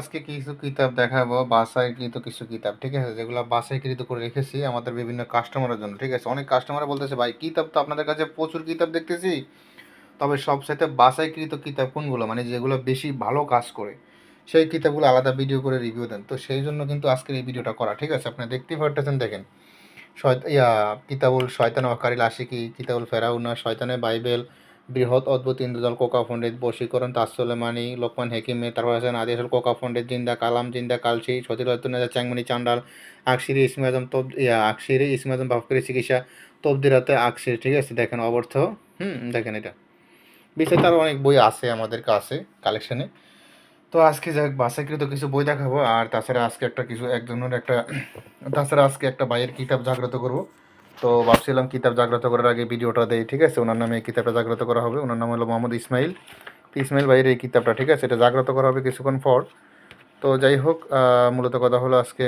আজকে কিছু কিতাব দেখাবো বাছাইকৃত কিছু কিতাব, ঠিক আছে? যেগুলো বাছাইকৃত করে রেখেছি আমাদের বিভিন্ন কাস্টমারের জন্য, ঠিক আছে? অনেক কাস্টমার বলতেছে, ভাই, কিতাব তো আপনাদের কাছে প্রচুর কিতাব দেখতেছি, তবে সবসাথে বাছাইকৃত কিতাব কোনগুলো? মানে যেগুলো বেশি ভালো কাজ করে। সেই কিতাবগুলো আলাদা ভিডিও করে রিভিউ দেন। তো সেই জন্য কিন্তু আজকের এই ভিডিওটা করা, ঠিক আছে? আপনি দেখতেই পারতেছেন, দেখেন। ইয়া, কিতাবুল শয়তান ওয়াকারিল আশিকি, কিতাবুল ফেরাউনা, শয়তানের বাইবেল বৃহৎ অদ্ভুত ইন্দ্রদল কোকা পণ্ডিত বশীকরণ তাসলেমানি লোকমান হেকিমে তারপর আছেন আদিসুল কোকা পণ্ডিত জিন্দা কালাম, জিন্দা কালসি সতীরত্না চ্যাংমণি চান্ডাল আকশিরি ইসমি আজম তব ইয়া আকশিরি ইসমি আজম ভাবকারী চিকিৎসা তবদিরাতে আকশির ঠিক আছে? দেখেন অবর্থ হুম, দেখেন এটা। বিশেষ আরও অনেক বই আছে আমাদের কাছে কালেকশনে তো আজকে যাক বাসাকৃত কিছু বই দেখাবো, আর তাছাড়া আজকে একটা কিছু একজনের একটা, তাছাড়া আজকে একটা বাইয়ের কিতাব জাগ্রত করব। তো ভাবছিলাম কিতাব জাগ্রত করার আগে ভিডিওটা দেয় ঠিক আছে? ওনার নামে এই কিতাবটা জাগ্রত করা হবে। ওনার নাম হলো মোহাম্মদ ইসমাইল। তো ইসমাইল ভাইয়ের এই কিতাবটা, ঠিক আছে? এটা জাগ্রত করা হবে কিছুক্ষণ পর। তো যাই হোক মূলত কথা হলো আজকে